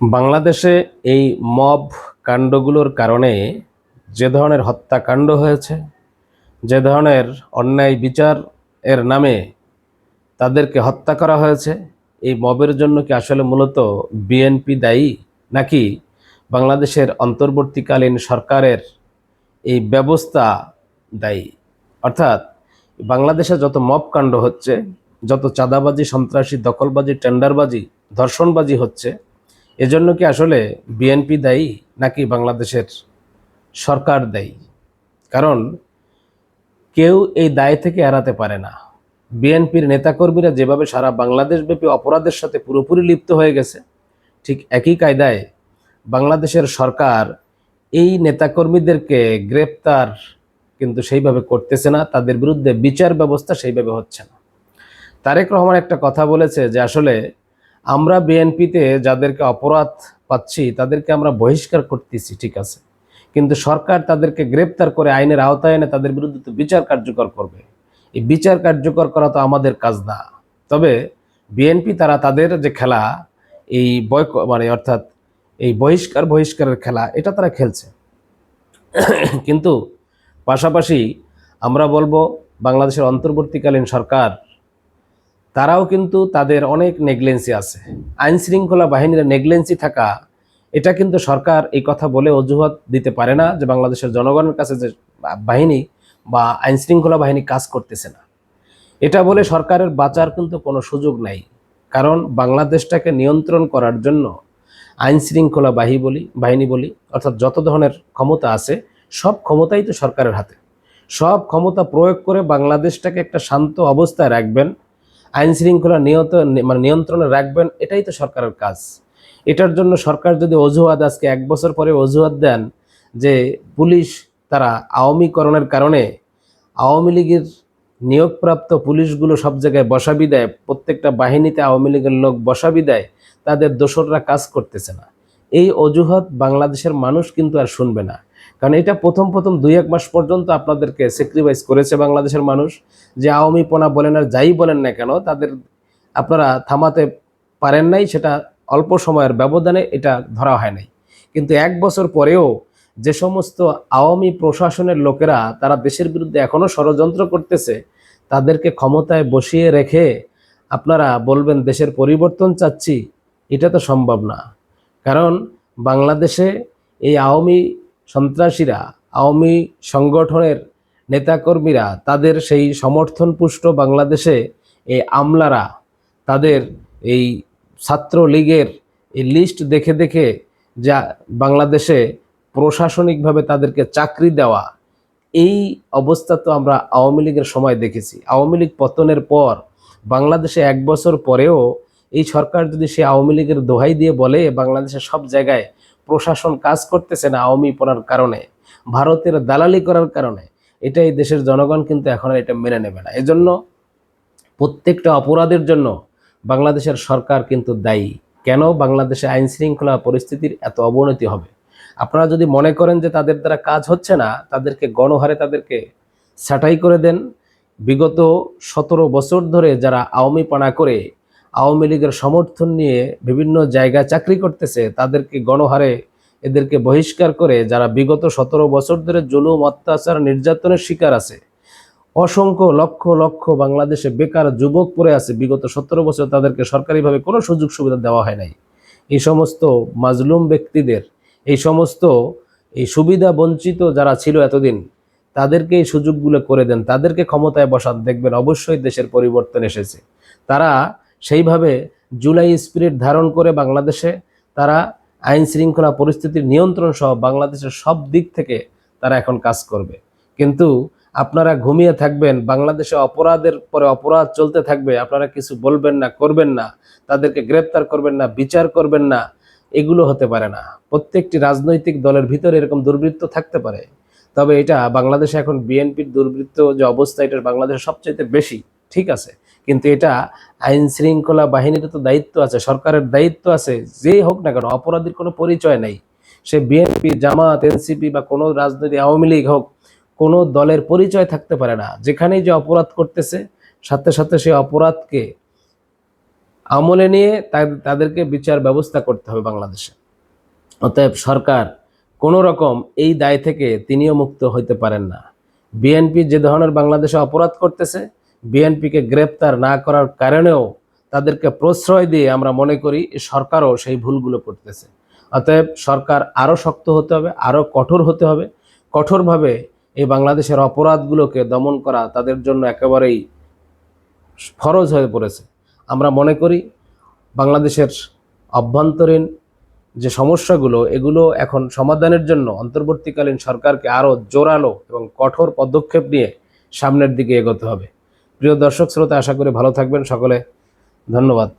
বাংলাদেশে এই মব কাণ্ডগুলোর কারণে যে ধরনের হত্যাকাণ্ড হয়েছে, যে ধরনের অন্যায় বিচার এর নামে তাদেরকে হত্যা করা হয়েছে, এই মবের জন্য কি আসলে মূলত বিএনপি দায়ী নাকি বাংলাদেশের অন্তর্বর্তীকালীন সরকারের এই ব্যবস্থা দায়ী? অর্থাৎ বাংলাদেশে যত মব কাণ্ড হচ্ছে, যত চাঁদাবাজি, সন্ত্রাসী, দখলবাজি, টেন্ডারবাজি, ধর্ষণবাজি হচ্ছে এজন্য কি আসলে বিএনপি দায়ী নাকি বাংলাদেশের সরকার দায়ী? কারণ কেউ এই দায় থেকে এড়াতে পারে না। বিএনপির নেতাকর্মীরা যেভাবে সারা বাংলাদেশব্যাপী অপরাধের সাথে পুরোপুরি লিপ্ত হয়ে গেছে, ঠিক একই কায়দায় বাংলাদেশের সরকার এই নেতাকর্মীদেরকে গ্রেপ্তার কিন্তু সেইভাবে করতেছে না, তাদের বিরুদ্ধে বিচার ব্যবস্থা সেইভাবে হচ্ছে না। তারেক রহমান একটা কথা বলেছে যে আসলে আমরা বিএনপিতে যাদেরকে অপরাধ পাচ্ছি, তাদেরকে আমরা বহিষ্কার করতেছি, ঠিক আছে? কিন্তু সরকার তাদেরকে গ্রেপ্তার করে আইনের আওতায় এনে তাদের বিরুদ্ধে তো বিচার কার্যকর করবে। এই বিচার কার্যকর করা তো আমাদের কাজ না। তবে বিএনপি তারা তাদের যে খেলা, এই বয় মানে অর্থাৎ এই বহিষ্কার বহিষ্কারের খেলা, এটা তারা খেলছে। কিন্তু পাশাপাশি আমরা বলব, বাংলাদেশের অন্তর্বর্তীকালীন সরকার তারাও কিন্তু তাদের অনেক নেগলেন্সি আছে। আইন শৃঙ্খলা বাহিনীর নেগলেন্সি থাকা, এটা কিন্তু সরকার এই কথা বলে অজুহাত দিতে পারে না যে বাংলাদেশের জনগণের কাছে যে বাহিনী বা আইন শৃঙ্খলা বাহিনী কাজ করতেছে না। এটা বলে সরকারের বাঁচার কিন্তু কোনো সুযোগ নাই। কারণ বাংলাদেশটাকে নিয়ন্ত্রণ করার জন্য আইন শৃঙ্খলা বাহি বলি, বাহিনী বলি, অর্থাৎ যত ধরনের ক্ষমতা আছে, সব ক্ষমতাই তো সরকারের হাতে। সব ক্ষমতা প্রয়োগ করে বাংলাদেশটাকে একটা শান্ত অবস্থায় রাখবেন আইন শৃঙ্খলা নিয়ত মানে নিয়ন্ত্রণে রাখবেন, এটাই তো সরকারের কাজ। এটার জন্য সরকার যদি অজুহাত, আজকে এক বছর পরে অজুহাত দেন যে পুলিশ তারা আওয়ামীকরণের কারণে আওয়ামী লীগের নিয়োগপ্রাপ্ত পুলিশগুলো সব জায়গায় বসাবি দেয়, প্রত্যেকটা বাহিনীতে আওয়ামী লীগের লোক বসাবি দেয়, তাদের দোসররা কাজ করতেছে না। এই অজুহাত বাংলাদেশের মানুষ কিন্তু আর শুনবে না। কারণ এটা প্রথম প্রথম দুই এক মাস পর্যন্ত আপনাদেরকে স্যাক্রিফাইস করেছে বাংলাদেশের মানুষ। যে আওয়ামী পোনা বলেন আর যাই বলেন না কেন, তাদের আপনারা থামাতে পারেন নাই, সেটা অল্প সময়ের ব্যবধানে এটা ধরা হয় নাই। কিন্তু এক বছর পরেও যে সমস্ত আওয়ামী প্রশাসনের লোকেরা তারা দেশের বিরুদ্ধে এখনও ষড়যন্ত্র করতেছে, তাদেরকে ক্ষমতায় বসিয়ে রেখে আপনারা বলবেন, দেশের পরিবর্তন চাচ্ছি। এটা তো সম্ভব না। কারণ বাংলাদেশে এই আওয়ামী সন্ত্রাসীরা আওয়ামী সংগঠনের নেতাকর্মীরা তাদের সেই সমর্থনপুষ্ট বাংলাদেশে এই আমলারা, তাদের এই ছাত্রলীগের এই লিস্ট দেখে দেখে যা বাংলাদেশে প্রশাসনিকভাবে তাদেরকে চাকরি দেওয়া, এই অবস্থা তো আমরা আওয়ামী লীগের সময় দেখেছি। আওয়ামী লীগ পতনের পর, বাংলাদেশে এক বছর পরেও এই সরকার যদি সে আওয়ামী লীগের দোহাই দিয়ে বলে, বাংলাদেশের সব জায়গায় প্রশাসন কাজ করতেছে না আওয়ামী পড়ার কারণে, ভারতের দালালি করার কারণে, এটাই দেশের জনগণ কিন্তু এখন এটা মেনে নেবে না। এজন্য প্রত্যেকটা অপরাধের জন্য বাংলাদেশের সরকার কিন্তু দায়ী। কেন বাংলাদেশে আইন শৃঙ্খলা পরিস্থিতির এত অবনতি হবে? আপনারা যদি মনে করেন যে তাদের দ্বারা কাজ হচ্ছে না, তাদেরকে গণহারে তাদেরকে ছাঁটাই করে দেন। বিগত সতেরো বছর ধরে যারা আওয়ামী পানা করে আওয়ামী লীগের সমর্থন নিয়ে বিভিন্ন জায়গায় চাকরি করতেছে, তাদেরকে গণহারে এদেরকে বহিষ্কার করে যারা বিগত সতেরো বছর ধরে জুলুম, অত্যাচার, নির্যাতনের শিকার আছে। অসংখ্য লক্ষ লক্ষ বাংলাদেশে বেকার যুবক পড়ে আছে। বিগত সতেরো বছর তাদেরকে সরকারিভাবে কোনো সুযোগ সুবিধা দেওয়া হয় নাই। এই সমস্ত মাজলুম ব্যক্তিদের, এই সমস্ত এই সুবিধা বঞ্চিত যারা ছিল এতদিন, তাদেরকে এই সুযোগগুলো করে দেন। তাদেরকে ক্ষমতায় বসান। দেখবেন অবশ্যই দেশের পরিবর্তন এসেছে। তারা সেইভাবে জুলাই স্পিরিট ধারণ করে বাংলাদেশে তারা আইন শৃঙ্খলা পরিস্থিতির নিয়ন্ত্রণ সহ বাংলাদেশের সব দিক থেকে তারা এখন কাজ করবে। কিন্তু আপনারা ঘুমিয়ে থাকবেন, বাংলাদেশে অপরাধের পরে অপরাধ চলতে থাকবে, আপনারা কিছু বলবেন না, করবেন না, তাদেরকে গ্রেপ্তার করবেন না, বিচার করবেন না, এগুলো হতে পারে না। প্রত্যেকটি রাজনৈতিক দলের ভিতরে এরকম দুর্বৃত্ত থাকতে পারে। তবে এটা বাংলাদেশে এখন বিএনপির দুর্বৃত্ত যে অবস্থা এটা বাংলাদেশে সবচেয়ে বেশি। ঠিক আছে, কিন্তু এটা আইন শৃঙ্খলা বাহিনীর তো দায়িত্ব আছে, সরকারের দায়িত্ব আছে, যেই হোক না কেন, অপরাধীর কোনো পরিচয় নাই। সে বিএনপি জামাত এনসিপি বা কোনো রাজনৈতিক আওয়ামী লীগ হোক, কোনো দলের পরিচয় থাকতে পারে না। যেখানেই যে অপরাধ করতেছে, সাথে সাথে সেই অপরাধকে আমলে নিয়ে তাদেরকে বিচার ব্যবস্থা করতে হবে বাংলাদেশে। অতএব সরকার কোনো রকম এই দায় থেকে তিনিও মুক্ত হইতে পারেন না। বিএনপি যে ধরনের বাংলাদেশে অপরাধ করতেছে বিএনপিকে গ্রেপ্তার না করার কারণেও তাদেরকে প্রশ্রয় দিয়ে আমরা মনে করি সরকারও সেই ভুলগুলো করতেছে। অতএব সরকার আরও শক্ত হতে হবে, আরও কঠোর হতে হবে। কঠোরভাবে এই বাংলাদেশের অপরাধগুলোকে দমন করা তাদের জন্য একেবারেই ফরজ হয়ে পড়েছে। আমরা মনে করি বাংলাদেশের অভ্যন্তরীণ যে সমস্যাগুলো, এগুলো এখন সমাধানের জন্য অন্তর্বর্তীকালীন সরকারকে আরও জোরালো এবং কঠোর পদক্ষেপ নিয়ে সামনের দিকে এগোতে হবে। প্রিয় দর্শক শ্রোতা আশা করি ভালো থাকবেন। সকলে ধন্যবাদ।